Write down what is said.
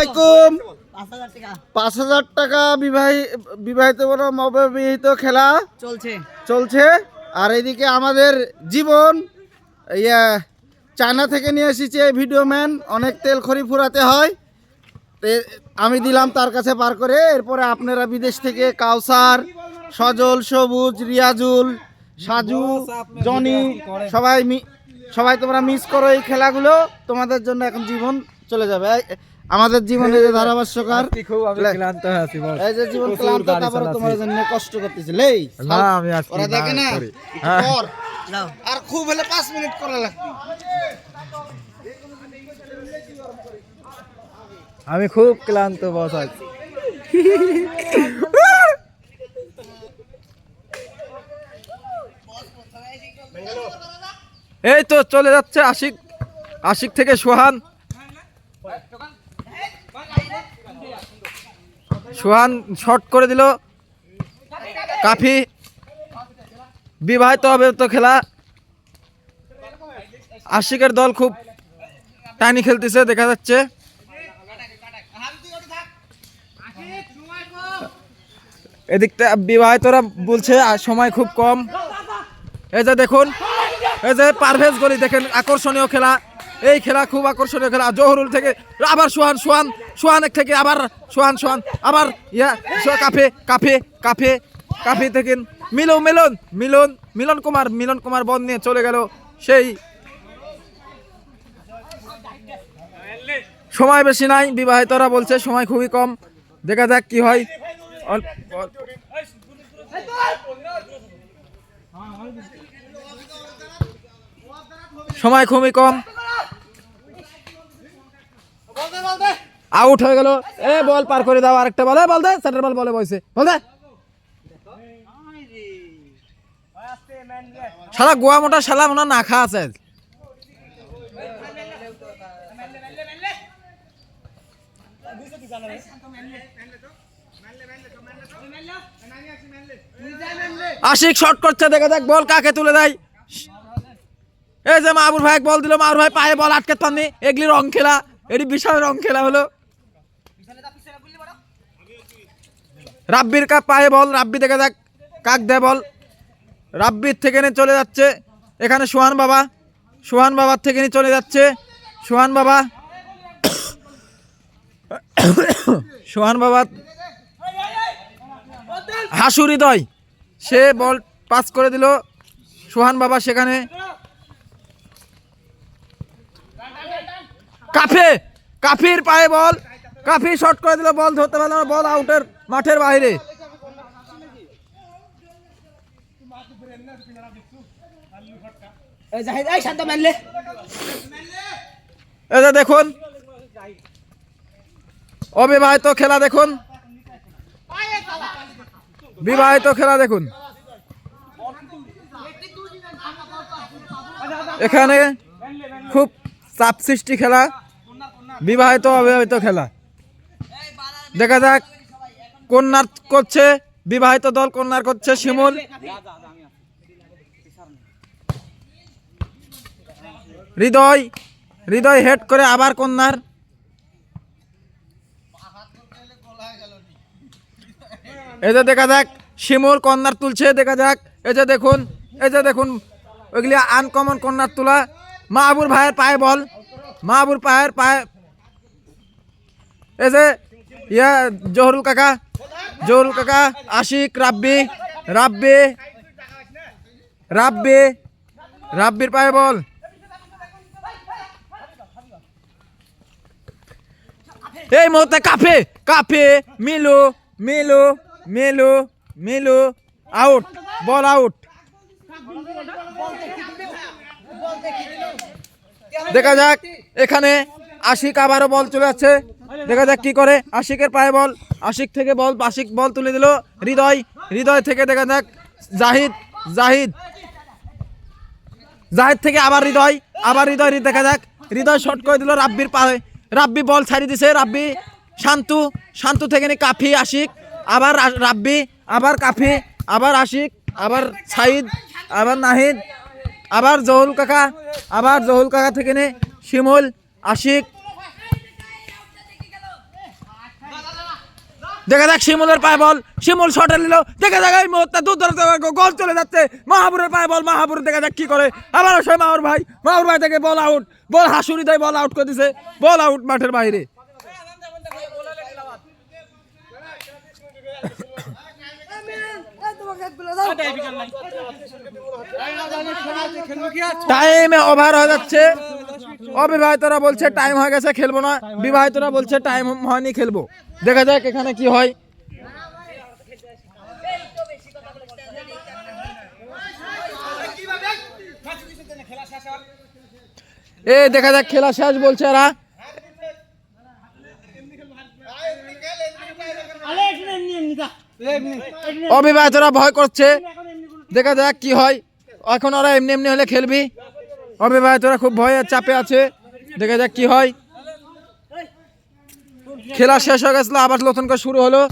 আলাইকুম। পাঁচ হাজার টাকা। বিবাহী বিবাহিত বনাম অবিবাহিত খেলা চলছে। চলছে। আর এদিকে আমাদের জীবন ইয়া চায়না থেকে নিয়ে এসেছে ভিডিও ম্যান। অনেক তেল খড়ি ফুরাতে হয়। আমি দিলাম তার কাছে পার করে। এরপরে আপনারা বিদেশ থেকে কাউসার সজল সবুজ রিয়াজুল সাজু জনি সবাই সবাই তোমরা মিস করো এই খেলাগুলো। তোমাদের জন্য এখন জীবন চলে যাবে। আমাদের জীবনে যে ধারাভাষ্যকার খুব আমি। ক্লান্ত হয়ে আছি বল এই যে জীবন ক্লান্ত তারপরে তোমার জন্য কষ্ট করতেছে। লেই না আমি আজকে ওরা দেখে না করি। হ্যাঁ। আর খুব হলে পাঁচ মিনিট করা লাগবে। আমি খুব ক্লান্ত বস আছি এই তো চলে যাচ্ছে আশিক আশিক থেকে সোহান। সোহান শর্ট করে দিল। কাফি বিবাহিত হবে তো খেলা। আশিকের দল খুব টানি খেলতেছে, দেখা যাচ্ছে। এদিকটা বিবাহিতরা বলছে সময় খুব কম। এই যে দেখুন, এই যে পারভেজ গলি, দেখেন, আকর্ষণীয় খেলা। এই খেলা খুব আকর্ষণীয় খেলা। জহরুল থেকে আবার সোহান সোহান সোহানের থেকে আবার সোহান সোহান, আবার ইয়া কাফে কাফে কাফে কাফে থেকে মিলন মিলন মিলন মিলন কুমার মিলন কুমার বন নিয়ে চলে গেল সেই সময় বেশি নাই, বিবাহিতরা বলছে সময় খুবই কম। দেখা যাক কি হয়। সময় খুবই কম। আউট হয়ে গেল। এ, বল পার করে দাও আরেকটা বল। বল দে সেন্টার বল বলে বসে বল দে। শালা, গোয়া মোটা শালা মোটা না খা আছে। আশিক শর্ট করছে, দেখে দেখ, বল কাকে তুলে দেয়। এই যে মাহবুর ভাই বল দিল। মাহবুর ভাই পায়ে বল আটকে পাননি এগুলি রং খেলা। এটি বিশাল রং খেলা হলো। রাব্বির কা পায়ে বল, রাব্বি দেখে দেখ, কাক দেয় বল। রাব্বির থেকে নিয়ে চলে যাচ্ছে, এখানে সোহান বাবা, সোহান বাবার থেকে নিয়ে চলে যাচ্ছে, সোহান বাবা। সোহান বাবা হাসু হৃদয়, সে বল পাস করে দিল, সোহান বাবা সেখানে। কাফে, কাফির পায়ে বল। কাফি শট করে দিল বল ধরতে পারল না বল আউটের মাঠের বাইরে। দেখুন অবিবাহিত খেলা দেখুন। বিবাহিত খেলা দেখুন। এখানে খুব চাপ সৃষ্টি খেলা বিবাহিত অবিবাহিত খেলা। দেখা যাক কন্যার করছে, বিবাহিত দল কন্যার করছে, শিমুল। হৃদয় হৃদয় হেড করে আবার কন্যার এই যে দেখা যাক, শিমুল কন্যার তুলছে, দেখা যাক। এই যে দেখুন, এই যে দেখুন, ওইগুলি আনকমন কন্যার তোলা। মাহবুর ভাইয়ের পায়ে বল, মাহবুর পায়ের পায়ে এই যে ইয়া, জহরুল কাকা। জহরুল কাকা, আশিক, রাব্বি। রাব্বি। রাব্বি। রাব্বির পায়ে বল। এই মুহূর্তে কাফে কাফে, মিলু মিলু মিলু মিলু আউট বল আউট দেখা যাক, এখানে আশিক আবারও বল চলে যাচ্ছে। দেখা যাক কি করে। আশিকের পায়ে বল, আশিক থেকে বল, আশিক বল তুলে দিল। হৃদয় হৃদয় থেকে দেখা যাক। জাহিদ জাহিদ। জাহিদ থেকে আবার হৃদয় আবার হৃদয় দেখা যাক। হৃদয় শর্ট করে দিল রাব্বির পায়ে। রাব্বি বল ছাড়িয়ে দিছে, রাব্বি। শান্তু শান্তু থেকে নি কাফি, আশিক। আবার রাব্বি, আবার কাফি, আবার আশিক, আবার সাইদ আবার নাহিদ, আবার জহুল কাকা, আবার জহুল কাকা থেকে নে শিমুল, আশিক দেখা যাক শিমুলের পায়ে বল। শিমুল শটে নিল। দেখা যাক এই মুহূর্তে দূর দূরান্ত গোল চলে যাচ্ছে। মাহাবুরের পায়ে বল। মাহাবুর দেখা যাক কি করে। আবারও সেই মাহুর ভাই। মাহুর ভাই থেকে বল আউট বল হাসুরি দেয় বল আউট করে দিছে। বল আউট মাঠের বাইরে। টাইম ওভার হয়ে যাচ্ছে। অবিবাহিতরা বলছে টাইম হয়ে গেছে, খেলব না। বিবাহিতরা বলছে টাইম হয়নি, খেলব। দেখা যাক এখানে কি হয়। এ, দেখা যাক খেলা শেষ বলছে এরা। অবিবাহিতরা ভয় করছে। দেখা যাক কি হয়। এখন ওরা এমনি এমনি হলে খেলবি। অবিবাহিতরা খুব ভয়ে চাপে আছে। দেখা যাক কি হয়। খেলা শেষ হয়ে গেছিল, আবার নতুন করে শুরু হলো।